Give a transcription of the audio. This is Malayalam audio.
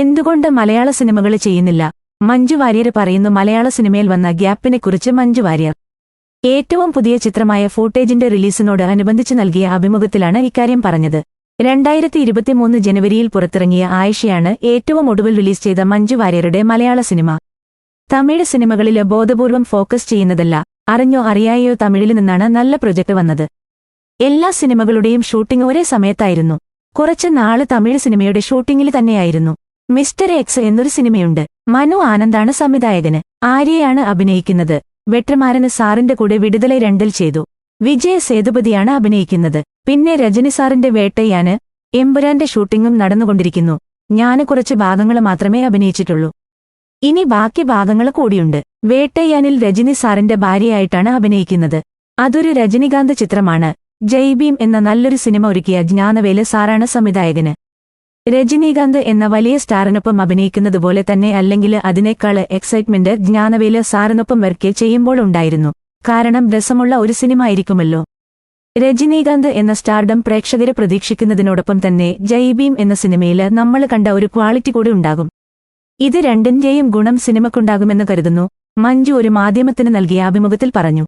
എന്തുകൊണ്ട് മലയാള സിനിമകൾ ചെയ്യുന്നില്ല? മഞ്ജു വാര്യർ പറയുന്നു മലയാള സിനിമയിൽ വന്ന ഗ്യാപ്പിനെക്കുറിച്ച് മഞ്ജു വാര്യർ. ഏറ്റവും പുതിയ ചിത്രമായ ഫൂട്ടേജിന്റെ റിലീസിനോട് അനുബന്ധിച്ച് നൽകിയ അഭിമുഖത്തിലാണ് ഇക്കാര്യം പറഞ്ഞത്. രണ്ടായിരത്തി ഇരുപത്തിമൂന്ന് ജനുവരിയിൽ പുറത്തിറങ്ങിയ ആയിഷയാണ് ഏറ്റവും ഒടുവിൽ റിലീസ് ചെയ്ത മഞ്ജു വാര്യരുടെ മലയാള സിനിമ. തമിഴ് സിനിമകളിൽ ബോധപൂർവം ഫോക്കസ് ചെയ്യുന്നതല്ല. അറിഞ്ഞോ അറിയായോ തമിഴിൽ നിന്നാണ് നല്ല പ്രൊജക്ട് വന്നത്. എല്ലാ സിനിമകളുടെയും ഷൂട്ടിംഗ് ഒരേ സമയത്തായിരുന്നു. കുറച്ച് നാൾ തമിഴ് സിനിമയുടെ ഷൂട്ടിംഗിൽ തന്നെയായിരുന്നു. മിസ്റ്റർ എക്സ് എന്നൊരു സിനിമയുണ്ട്. മനു ആനന്ദാണ് സംവിധായകന്. ആര്യയാണ് അഭിനയിക്കുന്നത്. വെട്രമാരന് സാറിന്റെ കൂടെ വിടുതല രണ്ടിൽ ചെയ്തു. വിജയ സേതുപതിയാണ് അഭിനയിക്കുന്നത്. പിന്നെ രജനി സാറിന്റെ വേട്ടയാണ് എമ്പുരാന്റെ ഷൂട്ടിംഗും നടന്നുകൊണ്ടിരിക്കുന്നു. ഞാൻ കുറച്ച് ഭാഗങ്ങൾ മാത്രമേ അഭിനയിച്ചിട്ടുള്ളൂ. ഇനി ബാക്കി ഭാഗങ്ങൾ കൂടിയുണ്ട്. വേട്ടയാനിൽ രജനി സാറിന്റെ ഭാര്യയായിട്ടാണ് അഭിനയിക്കുന്നത്. അതൊരു രജനികാന്ത് ചിത്രമാണ്. ജയ്ബീം എന്ന നല്ലൊരു സിനിമ ഒരുക്കിയ ജ്ഞാനവേൽ സാറാണ് സംവിധായകന്. രജനീകാന്ത് എന്ന വലിയ സ്റ്റാറിനൊപ്പം അഭിനയിക്കുന്നതുപോലെ തന്നെ അല്ലെങ്കിൽ അതിനേക്കാൾ എക്സൈറ്റ്മെന്റ് ജ്ഞാനവേൽ സാറിനൊപ്പം വർക്ക് ചെയ്യുമ്പോൾ ഉണ്ടായിരുന്നു. കാരണം രസമുള്ള ഒരു സിനിമ ആയിരിക്കുമല്ലോ. രജനീകാന്ത് എന്ന സ്റ്റാർഡം പ്രേക്ഷകരെ പ്രതീക്ഷിക്കുന്നതിനോടൊപ്പം തന്നെ ജയ്ബീം എന്ന സിനിമയിൽ നമ്മൾ കണ്ട ഒരു ക്വാളിറ്റി കൂടി ഉണ്ടാകും. ഇത് രണ്ടിന്റെയും ഗുണം സിനിമക്കുണ്ടാകുമെന്ന് കരുതുന്നു. മഞ്ജു ഒരു മാധ്യമത്തിന് നൽകിയ അഭിമുഖത്തിൽ പറഞ്ഞു.